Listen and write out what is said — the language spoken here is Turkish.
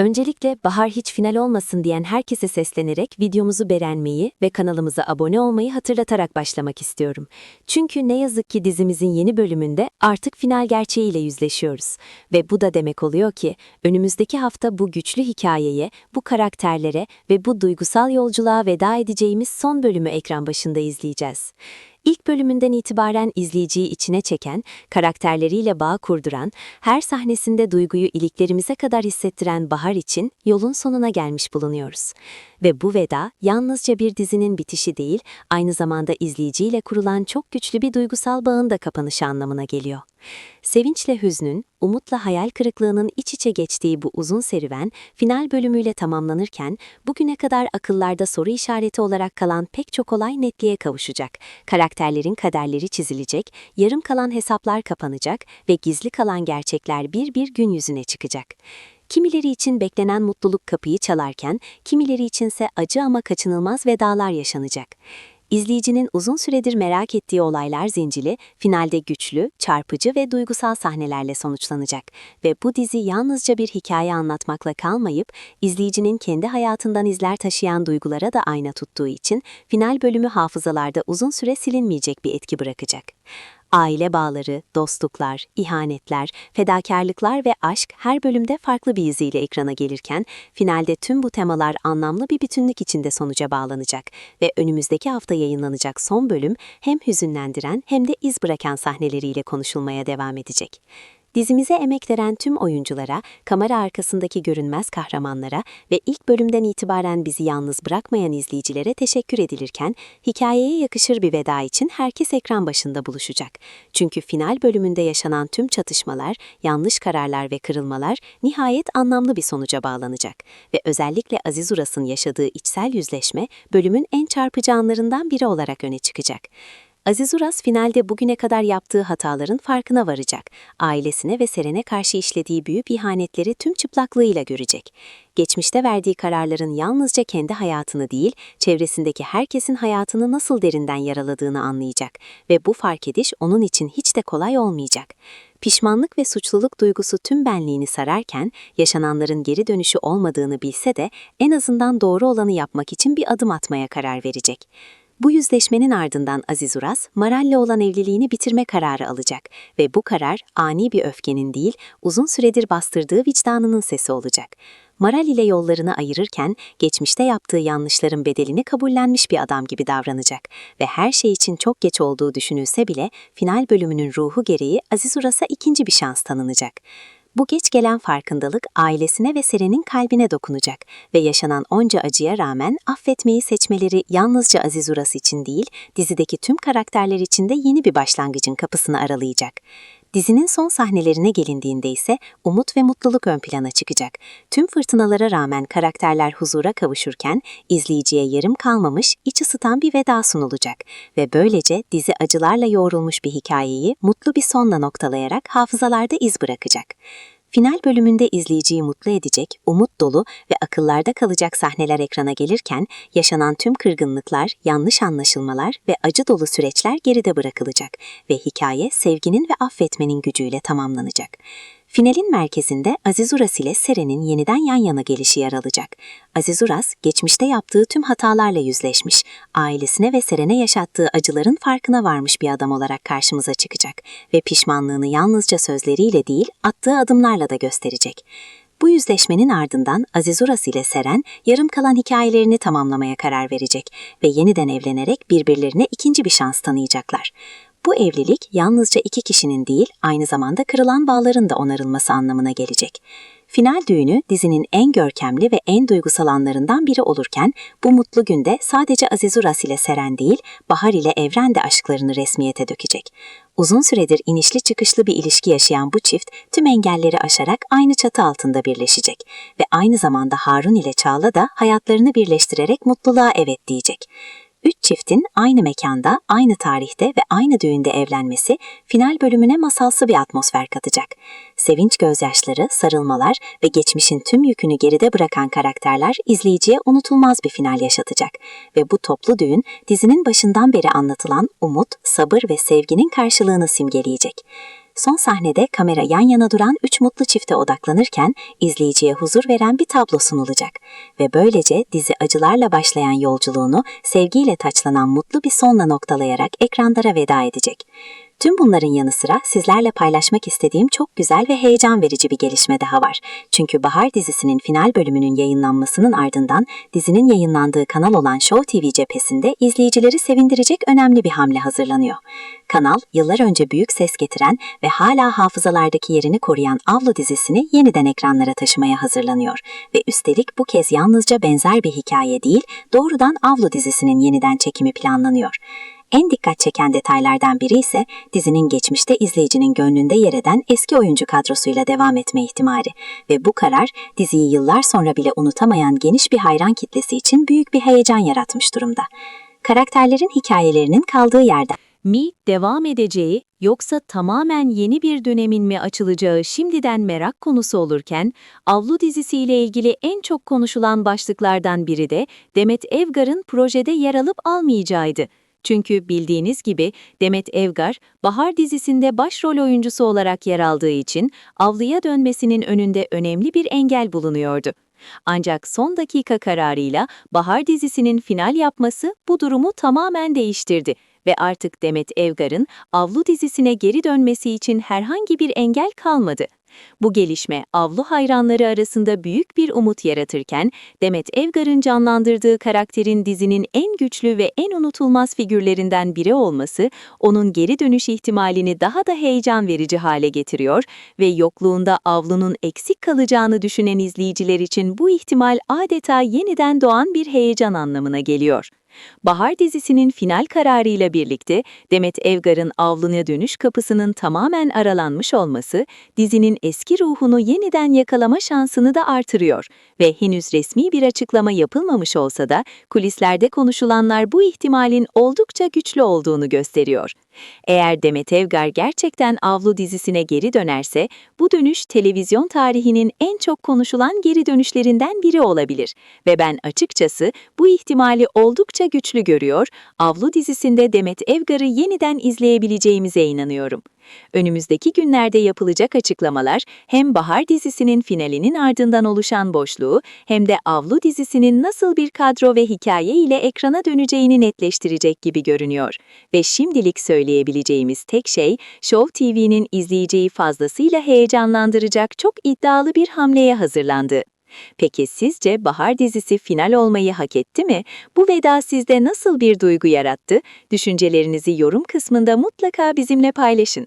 Öncelikle bahar hiç final olmasın diyen herkese seslenerek videomuzu beğenmeyi ve kanalımıza abone olmayı hatırlatarak başlamak istiyorum. Çünkü ne yazık ki dizimizin yeni bölümünde artık final gerçeğiyle yüzleşiyoruz. Ve bu da demek oluyor ki önümüzdeki hafta bu güçlü hikayeye, bu karakterlere ve bu duygusal yolculuğa veda edeceğimiz son bölümü ekran başında izleyeceğiz. İlk bölümünden itibaren izleyiciyi içine çeken, karakterleriyle bağ kurduran, her sahnesinde duyguyu iliklerimize kadar hissettiren Bahar için yolun sonuna gelmiş bulunuyoruz. Ve bu veda yalnızca bir dizinin bitişi değil, aynı zamanda izleyiciyle kurulan çok güçlü bir duygusal bağın da kapanışı anlamına geliyor. Sevinçle hüznün, umutla hayal kırıklığının iç içe geçtiği bu uzun serüven, final bölümüyle tamamlanırken, bugüne kadar akıllarda soru işareti olarak kalan pek çok olay netliğe kavuşacak. Karakterlerin kaderleri çizilecek, yarım kalan hesaplar kapanacak ve gizli kalan gerçekler bir bir gün yüzüne çıkacak. Kimileri için beklenen mutluluk kapıyı çalarken, kimileri içinse acı ama kaçınılmaz vedalar yaşanacak. İzleyicinin uzun süredir merak ettiği olaylar zinciri, finalde güçlü, çarpıcı ve duygusal sahnelerle sonuçlanacak. Ve bu dizi yalnızca bir hikaye anlatmakla kalmayıp, izleyicinin kendi hayatından izler taşıyan duygulara da ayna tuttuğu için, final bölümü hafızalarda uzun süre silinmeyecek bir etki bırakacak. Aile bağları, dostluklar, ihanetler, fedakarlıklar ve aşk her bölümde farklı bir yüzüyle ekrana gelirken, finalde tüm bu temalar anlamlı bir bütünlük içinde sonuca bağlanacak ve önümüzdeki hafta yayınlanacak son bölüm hem hüzünlendiren hem de iz bırakan sahneleriyle konuşulmaya devam edecek. Dizimize emek veren tüm oyunculara, kamera arkasındaki görünmez kahramanlara ve ilk bölümden itibaren bizi yalnız bırakmayan izleyicilere teşekkür edilirken, hikayeye yakışır bir veda için herkes ekran başında buluşacak. Çünkü final bölümünde yaşanan tüm çatışmalar, yanlış kararlar ve kırılmalar nihayet anlamlı bir sonuca bağlanacak. Ve özellikle Aziz Uras'ın yaşadığı içsel yüzleşme, bölümün en çarpıcı anlarından biri olarak öne çıkacak. Aziz Uras finalde bugüne kadar yaptığı hataların farkına varacak. Ailesine ve Seren'e karşı işlediği büyük ihanetleri tüm çıplaklığıyla görecek. Geçmişte verdiği kararların yalnızca kendi hayatını değil, çevresindeki herkesin hayatını nasıl derinden yaraladığını anlayacak ve bu fark ediş onun için hiç de kolay olmayacak. Pişmanlık ve suçluluk duygusu tüm benliğini sararken, yaşananların geri dönüşü olmadığını bilse de en azından doğru olanı yapmak için bir adım atmaya karar verecek. Bu yüzleşmenin ardından Aziz Uras, Maral'le olan evliliğini bitirme kararı alacak ve bu karar ani bir öfkenin değil, uzun süredir bastırdığı vicdanının sesi olacak. Maral ile yollarını ayırırken geçmişte yaptığı yanlışların bedelini kabullenmiş bir adam gibi davranacak ve her şey için çok geç olduğu düşünülse bile final bölümünün ruhu gereği Aziz Uras'a ikinci bir şans tanınacak. Bu geç gelen farkındalık ailesine ve Seren'in kalbine dokunacak ve yaşanan onca acıya rağmen affetmeyi seçmeleri yalnızca Aziz Uras için değil, dizideki tüm karakterler için de yeni bir başlangıcın kapısını aralayacak. Dizinin son sahnelerine gelindiğinde ise umut ve mutluluk ön plana çıkacak. Tüm fırtınalara rağmen karakterler huzura kavuşurken izleyiciye yarım kalmamış, iç ısıtan bir veda sunulacak ve böylece dizi acılarla yoğrulmuş bir hikayeyi mutlu bir sonla noktalayarak hafızalarda iz bırakacak. Final bölümünde izleyiciyi mutlu edecek, umut dolu ve akıllarda kalacak sahneler ekrana gelirken yaşanan tüm kırgınlıklar, yanlış anlaşılmalar ve acı dolu süreçler geride bırakılacak ve hikaye sevginin ve affetmenin gücüyle tamamlanacak. Finalin merkezinde Aziz Uras ile Seren'in yeniden yan yana gelişi yer alacak. Aziz Uras, geçmişte yaptığı tüm hatalarla yüzleşmiş, ailesine ve Seren'e yaşattığı acıların farkına varmış bir adam olarak karşımıza çıkacak ve pişmanlığını yalnızca sözleriyle değil, attığı adımlarla da gösterecek. Bu yüzleşmenin ardından Aziz Uras ile Seren yarım kalan hikayelerini tamamlamaya karar verecek ve yeniden evlenerek birbirlerine ikinci bir şans tanıyacaklar. Bu evlilik yalnızca iki kişinin değil, aynı zamanda kırılan bağların da onarılması anlamına gelecek. Final düğünü dizinin en görkemli ve en duygusal anlarından biri olurken bu mutlu günde sadece Aziz Uras ile Seren değil, Bahar ile Evren de aşklarını resmiyete dökecek. Uzun süredir inişli çıkışlı bir ilişki yaşayan bu çift tüm engelleri aşarak aynı çatı altında birleşecek ve aynı zamanda Harun ile Çağla da hayatlarını birleştirerek mutluluğa evet diyecek. Üç çiftin aynı mekanda, aynı tarihte ve aynı düğünde evlenmesi final bölümüne masalsı bir atmosfer katacak. Sevinç gözyaşları, sarılmalar ve geçmişin tüm yükünü geride bırakan karakterler izleyiciye unutulmaz bir final yaşatacak. Ve bu toplu düğün dizinin başından beri anlatılan umut, sabır ve sevginin karşılığını simgeleyecek. Son sahnede kamera yan yana duran üç mutlu çifte odaklanırken izleyiciye huzur veren bir tablo sunulacak. Ve böylece dizi acılarla başlayan yolculuğunu sevgiyle taçlanan mutlu bir sonla noktalayarak ekranlara veda edecek. Tüm bunların yanı sıra sizlerle paylaşmak istediğim çok güzel ve heyecan verici bir gelişme daha var. Çünkü Bahar dizisinin final bölümünün yayınlanmasının ardından dizinin yayınlandığı kanal olan Show TV cephesinde izleyicileri sevindirecek önemli bir hamle hazırlanıyor. Kanal, yıllar önce büyük ses getiren ve hala hafızalardaki yerini koruyan Avlu dizisini yeniden ekranlara taşımaya hazırlanıyor. Ve üstelik bu kez yalnızca benzer bir hikaye değil, doğrudan Avlu dizisinin yeniden çekimi planlanıyor. En dikkat çeken detaylardan biri ise dizinin geçmişte izleyicinin gönlünde yer eden eski oyuncu kadrosuyla devam etme ihtimali ve bu karar diziyi yıllar sonra bile unutamayan geniş bir hayran kitlesi için büyük bir heyecan yaratmış durumda. Karakterlerin hikayelerinin kaldığı yerden Mi devam edeceği yoksa tamamen yeni bir dönemin mi açılacağı şimdiden merak konusu olurken, Avlu dizisiyle ilgili en çok konuşulan başlıklardan biri de Demet Evgar'ın projede yer alıp almayacağıydı. Çünkü bildiğiniz gibi Demet Evgar, Bahar dizisinde başrol oyuncusu olarak yer aldığı için Avlu'ya dönmesinin önünde önemli bir engel bulunuyordu. Ancak son dakika kararıyla Bahar dizisinin final yapması bu durumu tamamen değiştirdi ve artık Demet Evgar'ın Avlu dizisine geri dönmesi için herhangi bir engel kalmadı. Bu gelişme Avlu hayranları arasında büyük bir umut yaratırken, Demet Evgar'ın canlandırdığı karakterin dizinin en güçlü ve en unutulmaz figürlerinden biri olması, onun geri dönüş ihtimalini daha da heyecan verici hale getiriyor ve yokluğunda Avlu'nun eksik kalacağını düşünen izleyiciler için bu ihtimal adeta yeniden doğan bir heyecan anlamına geliyor. Bahar dizisinin final kararıyla birlikte Demet Evgar'ın avluna dönüş kapısının tamamen aralanmış olması, dizinin eski ruhunu yeniden yakalama şansını da artırıyor ve henüz resmi bir açıklama yapılmamış olsa da kulislerde konuşulanlar bu ihtimalin oldukça güçlü olduğunu gösteriyor. Eğer Demet Evgar gerçekten Avlu dizisine geri dönerse, bu dönüş televizyon tarihinin en çok konuşulan geri dönüşlerinden biri olabilir ve ben açıkçası bu ihtimali oldukça güçlü görüyor, Avlu dizisinde Demet Evgar'ı yeniden izleyebileceğimize inanıyorum. Önümüzdeki günlerde yapılacak açıklamalar hem Bahar dizisinin finalinin ardından oluşan boşluğu hem de Avlu dizisinin nasıl bir kadro ve hikaye ile ekrana döneceğini netleştirecek gibi görünüyor. Ve şimdilik söyleyebileceğimiz tek şey Show TV'nin izleyiciyi fazlasıyla heyecanlandıracak çok iddialı bir hamleye hazırlandı. Peki sizce Bahar dizisi final olmayı hak etti mi? Bu veda sizde nasıl bir duygu yarattı? Düşüncelerinizi yorum kısmında mutlaka bizimle paylaşın.